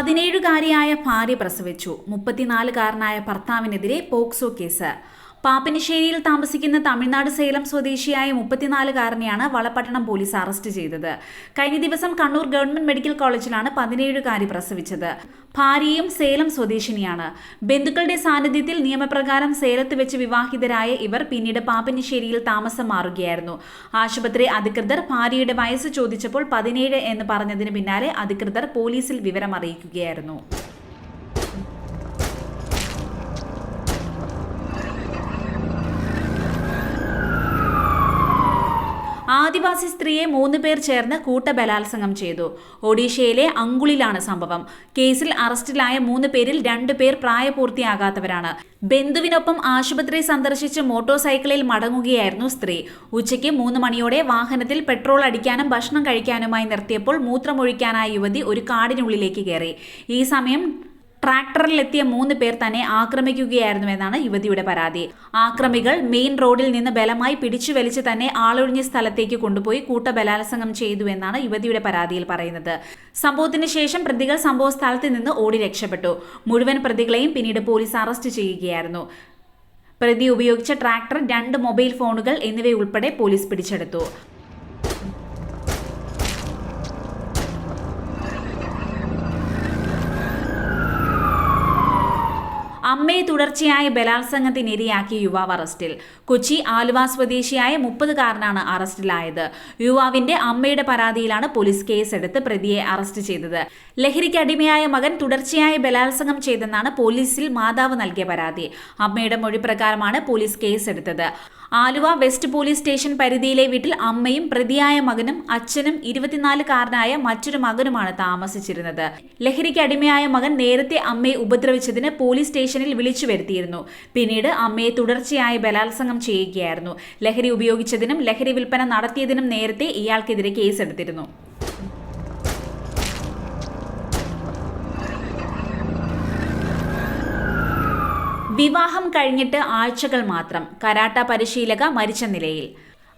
പതിനേഴുകാരിയായ ഭാര്യ പ്രസവിച്ചു. മുപ്പത്തിനാലുകാരനായ ഭർത്താവിനെതിരെ POCSO case. പാപ്പനശ്ശേരിയിൽ താമസിക്കുന്ന തമിഴ്നാട് സേലം സ്വദേശിയായ മുപ്പത്തിനാലുകാരനെയാണ് വളപട്ടണം പോലീസ് അറസ്റ്റ് ചെയ്തത്. കഴിഞ്ഞ ദിവസം കണ്ണൂർ ഗവൺമെന്റ് മെഡിക്കൽ കോളേജിലാണ് പതിനേഴുകാരി പ്രസവിച്ചത്. ഭാര്യയും സേലം സ്വദേശിനിയാണ്. ബന്ധുക്കളുടെ സാന്നിധ്യത്തിൽ നിയമപ്രകാരം സേലത്ത് വെച്ച് വിവാഹിതരായ ഇവർ പിന്നീട് പാപ്പിനിശ്ശേരിയിൽ താമസം മാറുകയായിരുന്നു. ആശുപത്രി അധികൃതർ ഭാര്യയുടെ വയസ്സ് ചോദിച്ചപ്പോൾ പതിനേഴ് എന്ന് പറഞ്ഞതിന് പിന്നാലെ അധികൃതർ പോലീസിൽ വിവരം അറിയിക്കുകയായിരുന്നു. ആദിവാസി സ്ത്രീയെ മൂന്ന് പേർ ചേർന്ന് കൂട്ടബലാത്സംഗം ചെയ്തു. ഒഡീഷയിലെ അങ്കുളിലാണ് സംഭവം. കേസിൽ അറസ്റ്റിലായ മൂന്ന് പേരിൽ രണ്ടു പേർ പ്രായപൂർത്തിയാകാത്തവരാണ്. ബന്ധുവിനൊപ്പം ആശുപത്രി സന്ദർശിച്ച് മോട്ടോർ സൈക്കിളിൽ മടങ്ങുകയായിരുന്നു സ്ത്രീ. ഉച്ചയ്ക്ക് മൂന്ന് മണിയോടെ വാഹനത്തിൽ പെട്രോൾ അടിക്കാനും ഭക്ഷണം കഴിക്കാനുമായി നിർത്തിയപ്പോൾ മൂത്രമൊഴിക്കാനായ യുവതി ഒരു കാടിനുള്ളിലേക്ക് കയറി. ഈ സമയം ട്രാക്ടറിലെത്തിയ മൂന്ന് പേർ തന്നെ ആക്രമിക്കുകയായിരുന്നു എന്നാണ് യുവതിയുടെ പരാതി. ആക്രമികൾ മെയിൻ റോഡിൽ നിന്ന് ബലമായി പിടിച്ചു വലിച്ച് തന്നെ ആളൊഴിഞ്ഞ സ്ഥലത്തേക്ക് കൊണ്ടുപോയി കൂട്ടബലാത്സംഗം ചെയ്തുവെന്നാണ് യുവതിയുടെ പരാതിയിൽ പറയുന്നത്. സംഭവത്തിന് ശേഷം പ്രതികൾ സംഭവ സ്ഥലത്ത് നിന്ന് ഓടി രക്ഷപ്പെട്ടു. മുഴുവൻ പ്രതികളെയും പിന്നീട് പോലീസ് അറസ്റ്റ് ചെയ്യുകയായിരുന്നു. പ്രതി ഉപയോഗിച്ച ട്രാക്ടർ രണ്ട് മൊബൈൽ ഫോണുകൾ എന്നിവയുൾപ്പെടെ പോലീസ് പിടിച്ചെടുത്തു. അമ്മയെ തുടർച്ചയായ ബലാത്സംഗത്തിനിരയാക്കിയ യുവാവ് അറസ്റ്റിൽ. കൊച്ചി ആലുവ സ്വദേശിയായ മുപ്പതുകാരനാണ് അറസ്റ്റിലായത്. യുവാവിന്റെ അമ്മയുടെ പരാതിയിലാണ് പോലീസ് കേസെടുത്ത് പ്രതിയെ അറസ്റ്റ് ചെയ്തത്. ലഹരിക്ക് അടിമയായ മകൻ തുടർച്ചയായ ബലാത്സംഗം ചെയ്തെന്നാണ് പോലീസിൽ മാതാവ് നൽകിയ പരാതി. അമ്മയുടെ മൊഴി പ്രകാരമാണ് പോലീസ് കേസെടുത്തത്. ആലുവ വെസ്റ്റ് പോലീസ് സ്റ്റേഷൻ പരിധിയിലെ വീട്ടിൽ അമ്മയും പ്രതിയായ മകനും അച്ഛനും ഇരുപത്തിനാലുകാരനായ മറ്റൊരു മകനുമാണ് താമസിച്ചിരുന്നത്. ലഹരിക്ക് അടിമയായ മകൻ നേരത്തെ അമ്മയെ ഉപദ്രവിച്ചതിന് പോലീസ് സ്റ്റേഷനിൽ വിളിച്ചു വരുത്തിയിരുന്നു. പിന്നീട് അമ്മയെ തുടർച്ചയായി ബലാത്സംഗം ചെയ്യുകയായിരുന്നു. ലഹരി ഉപയോഗിച്ചതിനും ലഹരി വിൽപ്പന നടത്തിയതിനും നേരത്തെ ഇയാൾക്കെതിരെ കേസെടുത്തിരുന്നു. വിവാഹം കഴിഞ്ഞിട്ട് ആഴ്ചകൾ മാത്രം കരാട്ട പരിശീലക മരിച്ച നിലയിൽ.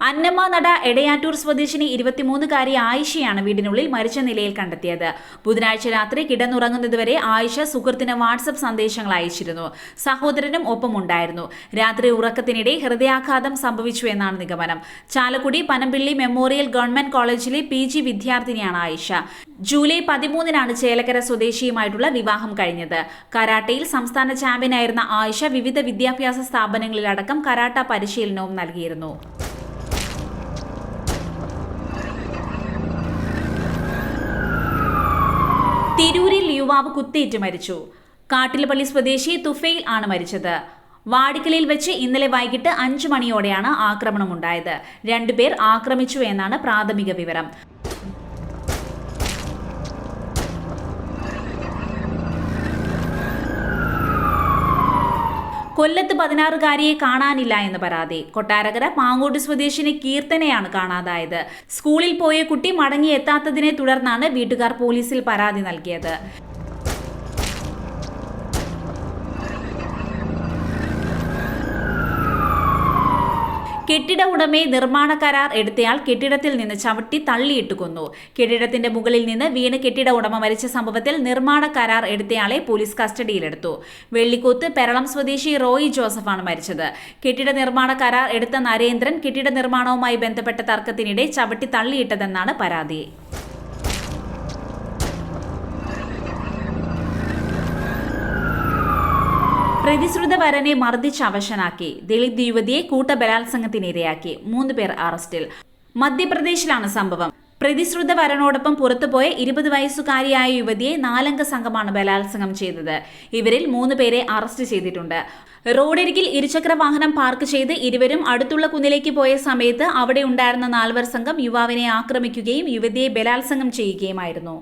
അന്നമ്മ നട എടയാറ്റൂർ സ്വദേശിനി ഇരുപത്തിമൂന്നുകാരി ആയിഷയാണ് വീടിനുള്ളിൽ മരിച്ച നിലയിൽ കണ്ടെത്തിയത്. ബുധനാഴ്ച രാത്രി കിടന്നുറങ്ങുന്നതുവരെ ആയിഷ സുഹൃത്തിന് വാട്സപ്പ് സന്ദേശങ്ങൾ അയച്ചിരുന്നു. സഹോദരനും ഒപ്പമുണ്ടായിരുന്നു. രാത്രി ഉറക്കത്തിനിടെ ഹൃദയാഘാതം സംഭവിച്ചു എന്നാണ് നിഗമനം. ചാലക്കുടി പനമ്പിള്ളി മെമ്മോറിയൽ ഗവൺമെന്റ് കോളേജിലെ പി വിദ്യാർത്ഥിനിയാണ് ആയിഷ. ജൂലൈ പതിമൂന്നിനാണ് ചേലക്കര സ്വദേശിയുമായിട്ടുള്ള വിവാഹം കഴിഞ്ഞത്. കരാട്ടയിൽ സംസ്ഥാന ചാമ്പ്യനായിരുന്ന ആയിഷ വിവിധ വിദ്യാഭ്യാസ സ്ഥാപനങ്ങളിലടക്കം കരാട്ട പരിശീലനവും നൽകിയിരുന്നു. തിരൂരിൽ യുവാവ് കുത്തേറ്റ് മരിച്ചു. കാട്ടിലപ്പള്ളി സ്വദേശി തുഫയിൽ ആണ് മരിച്ചത്. വാടിക്കലിൽ വെച്ച് ഇന്നലെ വൈകിട്ട് അഞ്ചു മണിയോടെയാണ് ആക്രമണമുണ്ടായത്. രണ്ടുപേർ ആക്രമിച്ചു എന്നാണ് പ്രാഥമിക വിവരം. കൊല്ലത്ത് പതിനാറുകാരിയെ കാണാനില്ല എന്ന് പരാതി. കൊട്ടാരകര പാങ്ങോട് സ്വദേശിനി കീർത്തനയാണ് കാണാതായത്. സ്കൂളിൽ പോയ കുട്ടി മടങ്ങിയെത്താത്തതിനെ തുടർന്നാണ് വീട്ടുകാർ പോലീസിൽ പരാതി നൽകിയത്. കെട്ടിട ഉടമയെ നിർമ്മാണ കരാർ എടുത്തയാൾ കെട്ടിടത്തിൽ നിന്ന് ചവിട്ടി തള്ളിയിട്ട് കൊന്നു. കെട്ടിടത്തിന്റെ മുകളിൽ നിന്ന് വീണ് കെട്ടിട ഉടമ മരിച്ച സംഭവത്തിൽ നിർമ്മാണ കരാർ എടുത്തയാളെ പോലീസ് കസ്റ്റഡിയിലെടുത്തു. വെള്ളിക്കൂത്ത് പെരളം സ്വദേശി റോയി ജോസഫാണ് മരിച്ചത്. കെട്ടിട നിർമ്മാണ കരാർ എടുത്ത നരേന്ദ്രൻ കെട്ടിട നിർമ്മാണവുമായി ബന്ധപ്പെട്ട തർക്കത്തിനിടെ ചവിട്ടി തള്ളിയിട്ടതെന്നാണ് പരാതി. പ്രതിശ്രുത വരനെ മർദ്ദിച്ച് അവശനാക്കി. ദളിത് യുവതിയെ കൂട്ടബലാത്സംഗത്തിനിരയാക്കി. മൂന്ന് പേർ അറസ്റ്റിൽ. മധ്യപ്രദേശിലാണ് സംഭവം. പ്രതിശ്രുത വരനോടൊപ്പം പുറത്തുപോയ ഇരുപത് വയസ്സുകാരിയായ യുവതിയെ നാലംഗ സംഘമാണ് ബലാത്സംഗം ചെയ്തത്. ഇവരിൽ മൂന്ന് പേരെ അറസ്റ്റ് ചെയ്തിട്ടുണ്ട്. റോഡരികിൽ ഇരുചക്ര വാഹനം പാർക്ക് ചെയ്ത് ഇരുവരും അടുത്തുള്ള കുന്നിലേക്ക് പോയ സമയത്ത് അവിടെ ഉണ്ടായിരുന്ന നാൽവർ സംഘം യുവാവിനെ ആക്രമിക്കുകയും യുവതിയെ ബലാത്സംഗം ചെയ്യുകയുമായിരുന്നു.